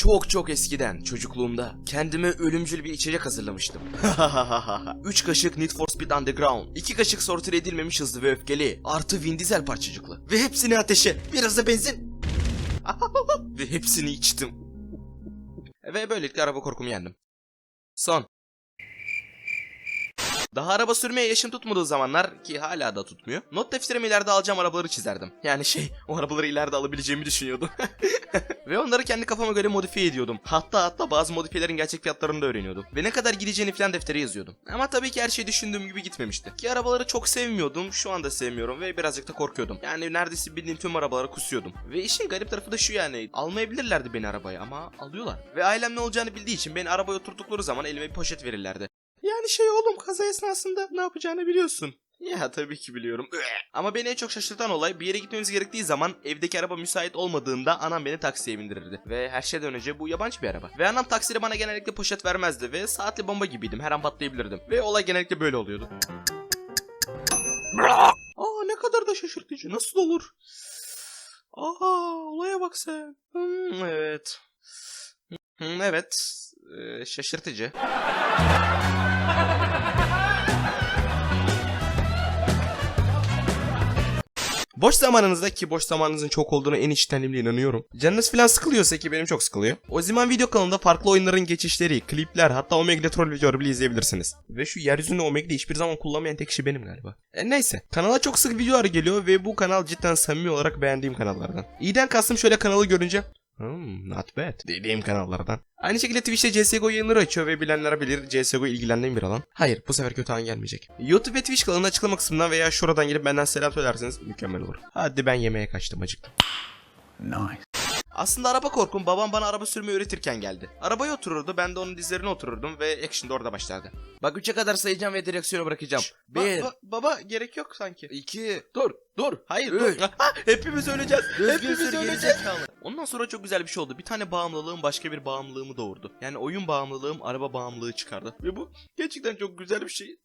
Çok çok eskiden çocukluğumda kendime ölümcül bir içecek hazırlamıştım. 3 kaşık Need for Speed Underground, 2 kaşık sortir edilmemiş hızlı ve öfkeli, artı Vin Diesel parçacıklı. Ve hepsini ateşe, biraz da benzin. ve hepsini içtim. ve böylelikle araba korkumu yendim. Son. Daha araba sürmeye yaşım tutmadığı zamanlar ki hala da tutmuyor. Not defterime ileride alacağım arabaları çizerdim. Yani şey o arabaları ileride alabileceğimi düşünüyordum. Ve onları kendi kafama göre modifiye ediyordum. Hatta hatta bazı modifiyelerin gerçek fiyatlarını da öğreniyordum. Ve ne kadar gideceğini falan deftere yazıyordum. Ama tabii ki her şey düşündüğüm gibi gitmemişti. Ki arabaları çok sevmiyordum, şu anda sevmiyorum ve birazcık da korkuyordum. Yani neredeyse bildiğim tüm arabalara kusuyordum. Ve işin garip tarafı da şu yani, almayabilirlerdi beni arabaya ama alıyorlar. Ve ailem ne olacağını bildiği için beni arabaya oturdukları zaman elime bir poşet verirlerdi. Yani şey oğlum kaza esnasında ne yapacağını biliyorsun. Ya tabii ki biliyorum. Ama beni en çok şaşırtan olay bir yere gitmemiz gerektiği zaman evdeki araba müsait olmadığında anam beni taksiye bindirirdi. Ve her şeyden önce bu yabancı bir araba. Ve anam takside bana genellikle poşet vermezdi ve saatli bomba gibiydim. Her an patlayabilirdim. Ve olay genellikle böyle oluyordu. Aa ne kadar da şaşırtıcı. Nasıl olur? Aha olaya bak sen. Hmm, evet. Hmm, evet. Ee, şaşırtıcı. Boş zamanınızda ki boş zamanınızın çok olduğuna en içtenliğimle inanıyorum. Canınız falan sıkılıyorsa ki benim çok sıkılıyor. O zaman video kanalında farklı oyunların geçişleri, klipler hatta Omega'de troll videoları bile izleyebilirsiniz. Ve şu yeryüzünde Omega'de hiçbir zaman kullanmayan tek kişi benim galiba. E neyse. Kanala çok sık videolar geliyor ve bu kanal cidden samimi olarak beğendiğim kanallardan. İyiden kastım şöyle kanalı görünce Hmm, not bad. Dediğim kanallardan. Aynı şekilde Twitch'te CSGO yayınları açıyor ve bilenler bilir CSGO ilgilendiğim bir alan. Hayır bu sefer kötü an gelmeyecek. YouTube ve Twitch kanalının açıklama kısmından veya şuradan gelip benden selam söylerseniz mükemmel olur. Hadi ben yemeğe kaçtım acıktım. Nice. Aslında araba korkum babam bana araba sürmeyi öğretirken geldi. Arabaya otururdu ben de onun dizlerine otururdum ve action da orada başlardı. Bak 3'e kadar sayacağım ve direksiyonu bırakacağım. Bir. baba gerek yok sanki. 2 Dur dur hayır Üç. dur. Ha, hepimiz öleceğiz. Düzgün hepimiz sür, öleceğiz. gerizekalı. Ondan sonra çok güzel bir şey oldu. Bir tane bağımlılığım başka bir bağımlılığımı doğurdu. Yani oyun bağımlılığım araba bağımlılığı çıkardı. Ve bu gerçekten çok güzel bir şey.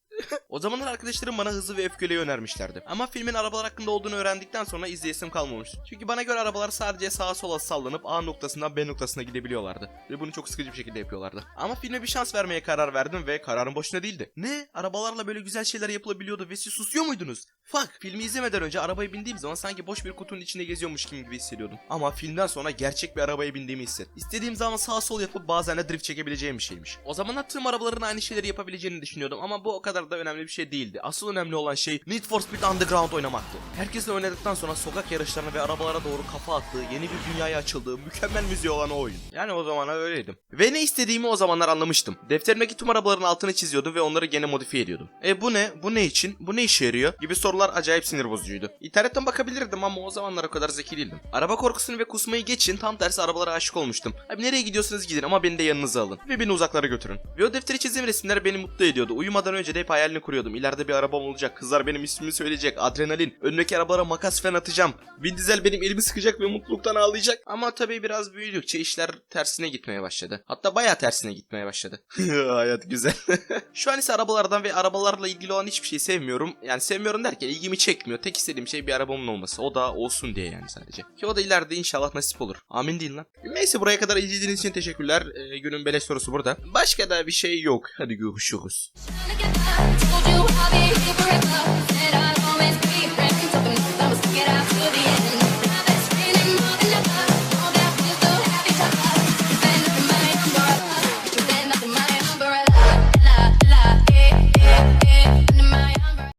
O zamanlar arkadaşlarım bana hızlı ve öfkeliyi önermişlerdi. Ama filmin arabalar hakkında olduğunu öğrendikten sonra izleyesim kalmamış. Çünkü bana göre arabalar sadece sağa sola sallanıp A noktasından B noktasına gidebiliyorlardı. Ve bunu çok sıkıcı bir şekilde yapıyorlardı. Ama filme bir şans vermeye karar verdim ve kararım boşuna değildi. Ne? Arabalarla böyle güzel şeyler yapılabiliyordu ve siz susuyor muydunuz? Fuck! Filmi izlemeden önce arabaya bindiğim zaman sanki boş bir kutunun içinde geziyormuşum gibi hissediyordum. Ama filmden sonra gerçek bir arabaya bindiğimi hisset. İstediğim zaman sağ sol yapıp bazen de drift çekebileceğim bir şeymiş. O zamanlar tüm arabaların aynı şeyleri yapabileceğini düşünüyordum ama bu o kadar da önemli bir şey değildi. Asıl önemli olan şey Need for Speed Underground oynamaktı. Herkesle oynadıktan sonra sokak yarışlarına ve arabalara doğru kafa attığı, yeni bir dünyaya açıldığı mükemmel müziği olan o oyun. Yani o zamanlar öyleydim. Ve ne istediğimi o zamanlar anlamıştım. Defterimdeki tüm arabaların altını çiziyordum ve onları gene modifiye ediyordum. E bu ne? Bu ne için? Bu ne işe yarıyor? Gibi sorular acayip sinir bozucuydu. İnternetten bakabilirdim ama o zamanlar o kadar zeki değildim. Araba korkusunu ve kusmayı geçin tam tersi arabalara aşık olmuştum. Abi nereye gidiyorsanız gidin ama beni de yanınıza alın. Ve beni uzaklara götürün. Ve o defteri çizdiğim resimler beni mutlu ediyordu. Uyumadan önce de hep hayalini kuruyordum. İleride bir arabam olacak. Kızlar benim ismimi söyleyecek. Adrenalin. Önündeki arabalara makas falan atacağım. Vin Diesel benim elimi sıkacak ve mutluluktan ağlayacak. Ama tabii biraz büyüdükçe işler tersine gitmeye başladı. Hatta bayağı tersine gitmeye başladı. Hayat güzel. Şu an ise arabalardan ve arabalarla ilgili olan hiçbir şey sevmiyorum. Yani sevmiyorum derken ilgimi çekmiyor. Tek istediğim şey bir arabamın olması. O da olsun diye yani sadece. Ki o da ileride inşallah nasip olur. Amin deyin lan. Neyse buraya kadar izlediğiniz için teşekkürler. Ee, günün beleş sorusu burada. Başka da bir şey yok. Hadi görüşürüz.